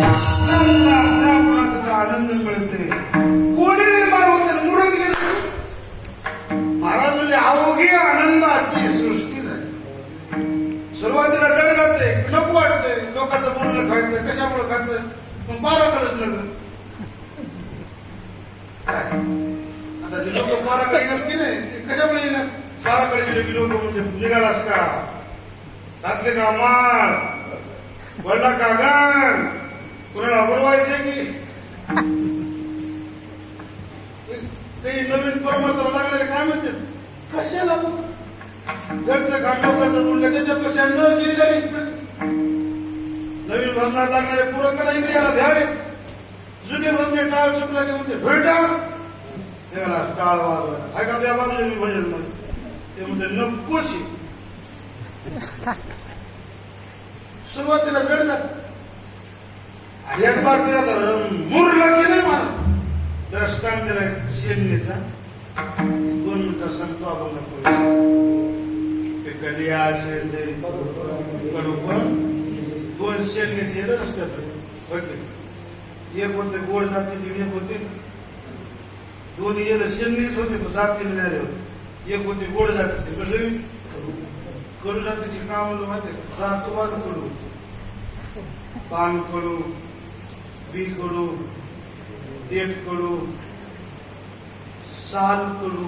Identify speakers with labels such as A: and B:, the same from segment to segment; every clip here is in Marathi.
A: त्याचा आनंद मिळते कोणी निर्माण होते मुरत महाराज म्हणजे अवघी आनंदाची सृष्टी झाली सुरुवातीला जड जाते नको वाटते लोकांचं बोलणं खायचं कशामुळे खायचं मग बाराकडेच नगर काय आता जे लोक बाराकडे येणार की नाही ते कशामुळे येणार बाराकडे गेले की लोक म्हणजे निघालास का? घातले का माळ? वडला का गण कुणाला बुडवायचे की? ते नवीन परमात्मा लागणारे काय म्हणते कशाला? घरचं काम लोकांचं बोललं कशा न गेलेले नवीन भरणार लागणारे पुरकडे इंद्रियाला भ्यारे जुने भरणे टाळ चुकला की म्हणते भेटा त्याला टाळ वाजवा. ऐका त्या बाजूने मी भजनमध्ये ते म्हणते नकोशी. सुरुवातीला जड जात आणि एक बार धरण मुरला की नाही मला दृष्टांत दिला शेणीचा दोन मिनिटं सांगतो आपण ते कधी असेल ते कडू पण दोन शेणीचे रस्त्यात होते. एक होते गोड जातीचे एक होते दोन येलं शेणीच होते पण नाही एक होते गोड जातीचे. कसं कडू जातीचे काम माहिती जातो बांध कडू पान कडू बी करू देठ करू साल करू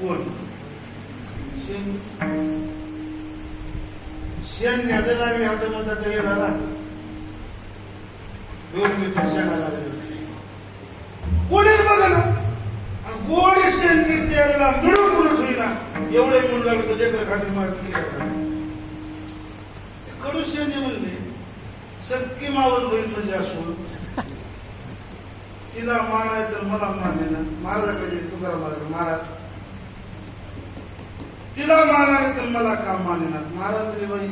A: कोण? शेण. शेण न्यायचं लागले आता म्हणतात ते गेला ना दोन मिनिटं शेणाला कोणीच बघा ना. गोडी शेण यायला मिळून कोणच होईना एवढे म्हणून लागलं तर लेकर खात्री माझं कडू शेण म्हणले. सक्की मावल बहीण म्हणजे असून तिला मान आहे तर मला मान आहे ना महाराजाकडे तुझा महाराज तिला मान तर मला का मान येणार महाराज म्हणजे बाई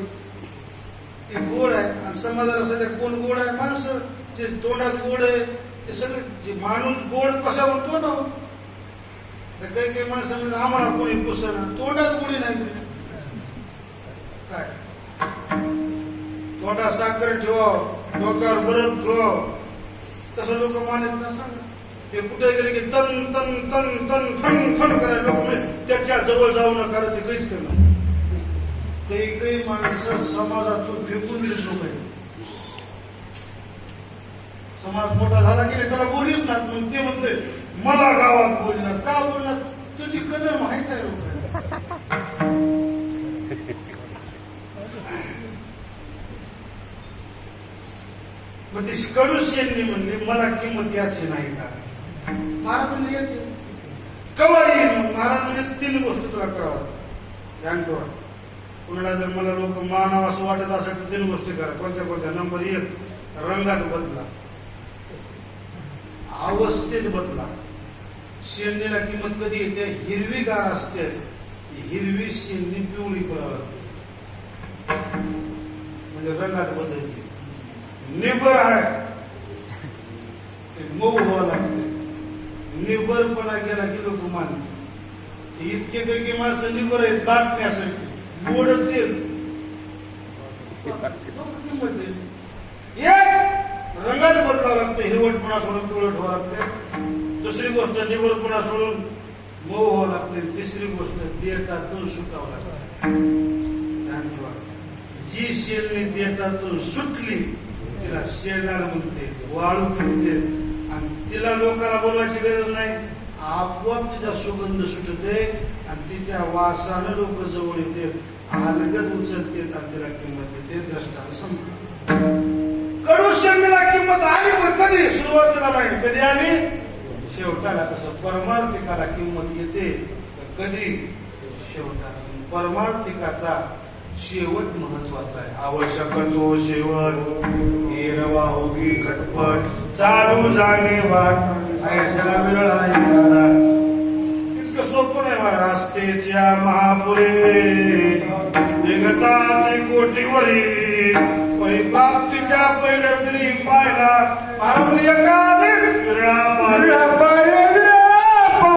A: ते गोड आहे आणि समाजाला सध्या कोण गोड आहे? माणसं जे तोंडात गोड आहे ते सगळे जे माणूस गोड कसा म्हणतो ना तर काही काही माणसं म्हणजे आम्हाला कोणी पुसना तोंडात गोडी नाही तोंडात साखर ठेवा डोक्यावर बरफ ठेवा. तसं लोक मानत ना सांग हे कुठे गेले की तन तन तन तन फन फन करायला लोक त्याच्याजवळ जाऊ नका ते काहीच करणार काही काही माणसं समाजातून फेकून दिले लोक समाज मोठा झाला की त्याला बोलीच ना मग ते म्हणते मला गावात बोलणार का बोलणार? तुझी कदर माहीत आहे मग ते कडू शेणनी म्हणले मला किंमत याची नाही का? महाराज म्हणजे येते. कवा येईल मग महाराज म्हणजे तीन गोष्टी तुला करावं ध्यान ठेवा. कुणाला जर मला लोक मानाव असं वाटत असेल तर तीन गोष्टी करा. कोणत्या कोणत्या? नंबर एक रंगात बदला. अवस्थेत बदला. शेंदीला किंमत कधी येते? हिरवीगार असते. हिरवी शेंडी पिवळी करावं म्हणजे रंगात बदलते निबर आहे. ते मऊ व्हावं लागते. निबरपणा गेला की लोक मानते इतके काही माणसं निबर आहेत दाटण्यासाठी मोडतील तेल. रंगात बदलावं लागतं. हिरवटपणा सोडून तुळट व्हावं लागते. दुसरी गोष्ट निबरपणा सोडून मऊ व्हावं लागते. तिसरी गोष्ट देठातून सुटावं लागतं. जी शेरणी देठातून सुटली तिला शेजार म्हणते वाळू म्हणते आणि तिला लोकांना बोलवायची गरज नाही. आपोआप तिचा सुगंध सुटते आणि तिच्या वासानं लोक जवळ येते. आलगत उचलते आणि तिला किंमत देते द्रष्टाला संपत. कडू शेरणीला किंमत आली पण कधी? सुरुवातीला नाही. कधी आली? शेवटाला कसं परमार्थिकाला किंमत येते तर कधी? शेवटाला. परमार्थिकाचा शेवट महत्त्वाचा आहे. आवश्यक तो शेवट. हिरवा होगी खटपट. चालू जाणे वाट. ऐशा वेळा इतकं सोपं नाही मला असतेच्या महापुरे. विगताची कोटीवरी परिप्राप्तीच्या पहिल्या तरी पाहिला महाराज एकाधिक विरळा पाहिला